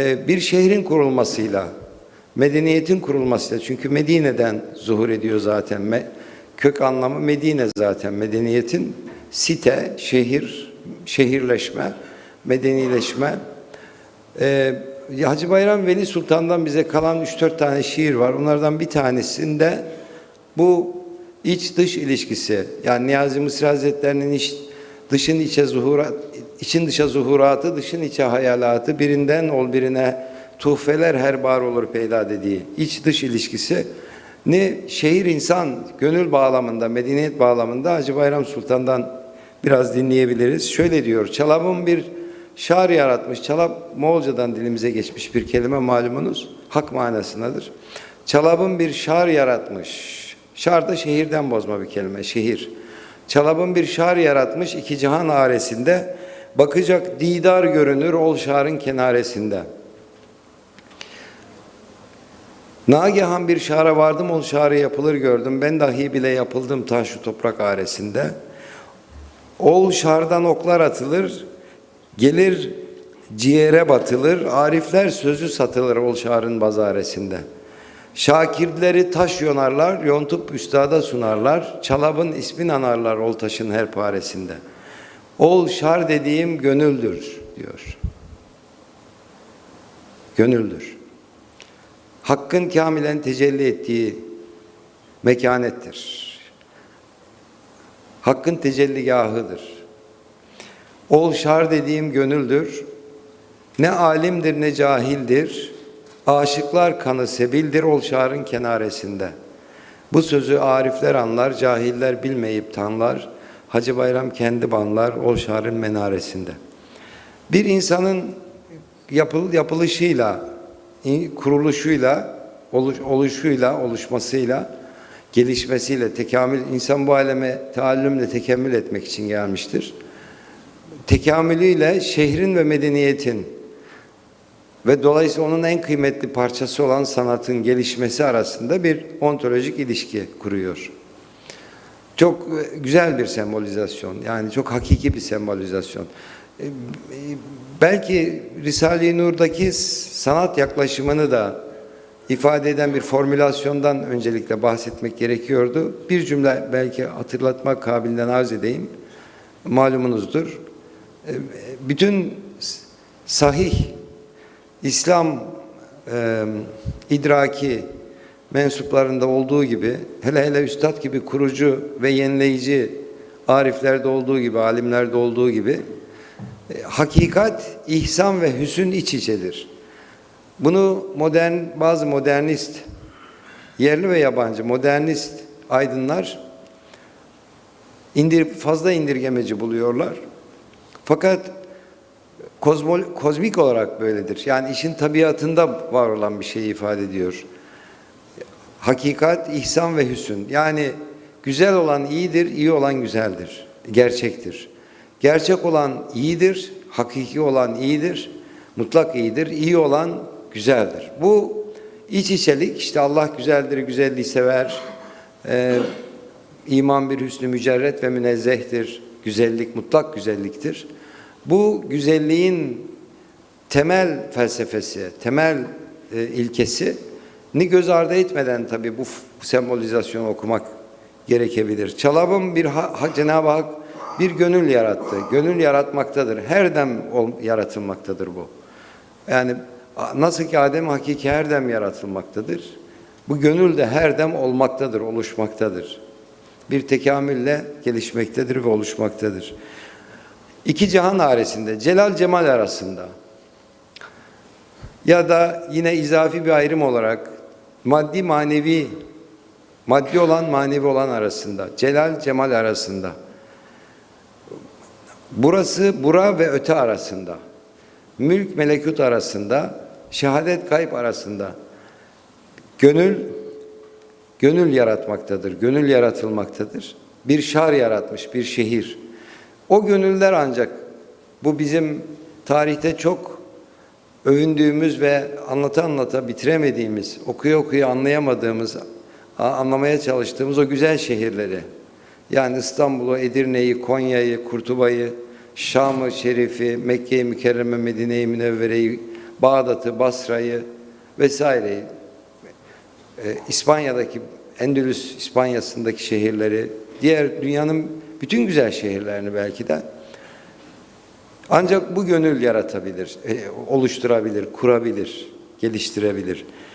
Ee, Bir şehrin kurulmasıyla, medeniyetin kurulmasıyla, çünkü Medine'den zuhur ediyor zaten. Kök anlamı Medine zaten, medeniyetin site, şehir, şehirleşme, medenileşme. Ee, Hacı Bayram Veli Sultan'dan bize kalan 3-4 tane şiir var. Onlardan bir tanesinde bu iç dış ilişkisi, yani Niyazi Mısri Hazretleri'nin iç, dışın içe zuhurat, için dışa zuhuratı, dışın içe hayalatı, birinden ol birine tuhfeler her bar olur peyda dediği iç dış ilişkisi ne şehir insan gönül bağlamında, medeniyet bağlamında Hacı Bayram Sultan'dan biraz dinleyebiliriz. Şöyle diyor, Çalab'ın bir şar yaratmış. Çalab Moğolcadan dilimize geçmiş bir kelime malumunuz. Hak manasındadır. Çalab'ın bir şar yaratmış. Şar da şehirden bozma bir kelime, şehir. Çalab'ın bir şar yaratmış iki cihan aresinde. Bakacak didar görünür ol şarın kenaresinde. Nagihan bir şara vardım ol şarı yapılır gördüm. Ben dahi bile yapıldım ta şu toprak aresinde. Ol şardan oklar atılır, gelir ciğere batılır, arifler sözü satılır ol şarın bazaresinde. Şakirleri taş yonarlar, yontup üstada sunarlar, çalabın ismin anarlar ol taşın her paresinde. Ol şar dediğim gönüldür diyor. Gönüldür. Hakkın kamilen tecelli ettiği mekanettir. Hakkın tecelligahıdır. Ol şar dediğim gönüldür. Ne alimdir ne cahildir. Aşıklar kanı sebildir ol şarın kenaresinde. Bu sözü arifler anlar, cahiller bilmeyip tanlar. Hacı Bayram kendi banlar ol şarın menaresinde. Bir insanın yapıl, yapılışıyla, kuruluşuyla, oluş, oluşuyla, oluşmasıyla, gelişmesiyle, tekamül, insan bu aleme taallümle tekemmül etmek için gelmiştir. Tekamülüyle şehrin ve medeniyetin ve dolayısıyla onun en kıymetli parçası olan sanatın gelişmesi arasında bir ontolojik ilişki kuruyor. Çok e, güzel bir sembolizasyon, yani çok hakiki bir sembolizasyon. E, e, Belki Risale-i Nur'daki sanat yaklaşımını da ifade eden bir formülasyondan öncelikle bahsetmek gerekiyordu. Bir cümle belki hatırlatmak kabilinden arz edeyim. Malumunuzdur. Bütün sahih İslam e, idraki mensuplarında olduğu gibi, hele hele üstad gibi kurucu ve yenileyici ariflerde olduğu gibi, alimlerde olduğu gibi, e, hakikat, ihsan ve hüsün iç içedir. Bunu modern, bazı modernist, yerli ve yabancı modernist aydınlar indir, fazla indirgemeci buluyorlar. Fakat kozmol, kozmik olarak böyledir. Yani işin tabiatında var olan bir şeyi ifade ediyor. Hakikat, ihsan ve hüsün. Yani güzel olan iyidir, iyi olan güzeldir. Gerçektir. Gerçek olan iyidir, hakiki olan iyidir, mutlak iyidir, iyi olan güzeldir. Bu iç içelik işte Allah güzeldir, güzelliği sever. Ee, iman bir hüsnü mücerret ve münezzehtir. Güzellik mutlak güzelliktir. Bu güzelliğin temel felsefesi, temel e, ilkesi ni göz ardı etmeden tabii bu sembolizasyonu okumak gerekebilir. Çalab'ın bir ha, ha, Cenab-ı Hak bir gönül yarattı. Gönül yaratmaktadır. Her dem yaratılmaktadır bu. Yani nasıl ki Adem hakiki her dem yaratılmaktadır. Bu gönül de her dem olmaktadır, oluşmaktadır. Bir tekamülle gelişmektedir ve oluşmaktadır. İki cihan aresinde, celal cemal arasında ya da yine izafi bir ayrım olarak maddi manevi, maddi olan manevi olan arasında, celal cemal arasında. Burası bura ve öte arasında. Mülk melekut arasında, şehadet kayıp arasında. Gönül gönül yaratmaktadır, gönül yaratılmaktadır. Bir şar yaratmış, bir şehir. O gönüller ancak bu bizim tarihte çok övündüğümüz ve anlata anlata bitiremediğimiz, okuya okuya anlayamadığımız, anlamaya çalıştığımız o güzel şehirleri. Yani İstanbul'u, Edirne'yi, Konya'yı, Kurtuba'yı, Şam-ı Şerif'i, Mekke-i Mükerreme, Medine-i Münevvere'yi, Bağdat'ı, Basra'yı vesaireyi, e, İspanya'daki Endülüs İspanya'sındaki şehirleri, diğer dünyanın bütün güzel şehirlerini belki de ancak bu gönül yaratabilir, e, oluşturabilir, kurabilir, geliştirebilir.